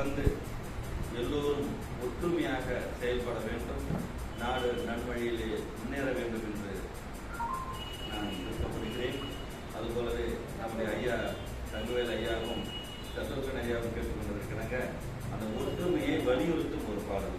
மறந்து எல்லோரும் ஒற்றுமையாக செயல்பட வேண்டும். நாடு நன்வழியிலே முன்னேற வேண்டும் என்று நான் விருப்பப்படுகிறேன். அதுபோலவே நம்முடைய ஐயா தங்கவேல் ஐயாவும் சத்ருகன் ஐயாவும் கேட்டுக்கொண்டிருக்கிறாங்க. அந்த ஒற்றுமையை வலியுறுத்தும் ஒரு பாடல்.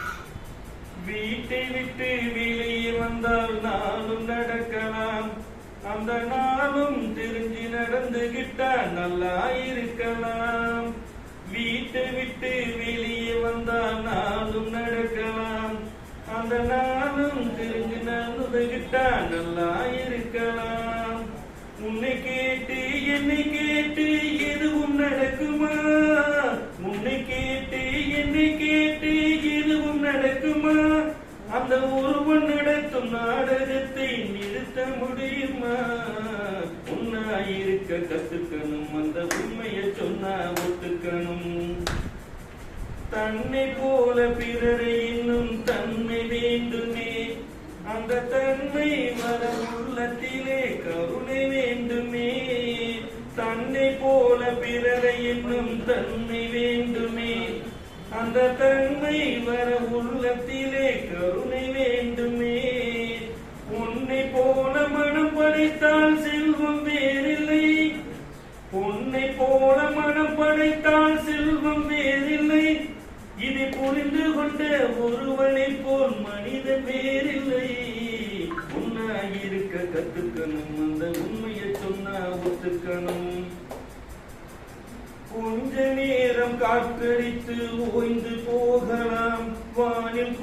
வீட்டை விட்டு வெளியே வந்தால் நானும் நடக்கலாம். அந்த நாளும் தெரிஞ்சு நடந்துகிட்டா நல்லா இருக்கலாம். வீட்டை விட்டு வெளியே வந்தால் நானும் நடக்கலாம். அந்த நாளும் தெரிஞ்சு நடந்துகிட்டா நல்லா இருக்கலாம். உன்னை கேட்டு என்னை கேட்டு அந்த ஒருவன் நடத்தும் நாடகத்தை நிறுத்த முடியுமா? உன்னா இருக்க கத்துக்கணும் அந்த உண்மையை சொன்னா ஒத்துக்கணும். தன்னை போல பிறரை இன்னும் தன்மை வேண்டுமே. அந்த தன்மை வர உள்ளத்திலே கருணை வேண்டுமே. தன்னை போல பிறரை இன்னும் தன்மை வேண்டுமே. அந்த தன்மை வர உள்ளத்தில் படைத்தால் செல்வம் வேறில்லை. உன்னை போல மனம் படைத்தால் செல்வம் வேறில்லை. இதை புரிந்து கொண்ட ஒருவனை போல் மனிதன் வேறில்லை. உன்னாயிருக்க கத்துக்கணும் அந்த உண்மையை சொன்னா ஒத்துக்கணும். கொஞ்ச நேரம் காற்றடித்து ஓய்ந்து போகலாம். வானில்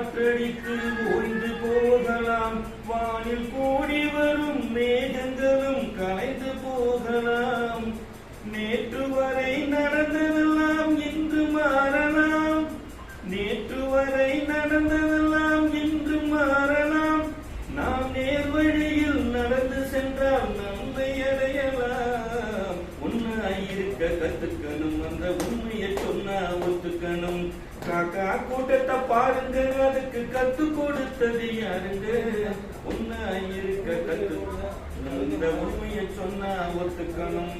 நேரம் காற்றடித்து ஓய்ந்து போகலாம். வானில் கூடி வரும் மேகங்களும் கலைந்து போகலாம். நேற்று வரை நான் இருக்க கத்துக்கணும் அந்த உண்மையை சொன்னா ஒத்துக்கணும் காக்கா கூட்டத்தை பாருங்க அதுக்கு கத்து கொடுத்தது யாருங்க? உன்னாயிருக்க கத்து அந்த உண்மையை சொன்னா ஒத்துக்கணும்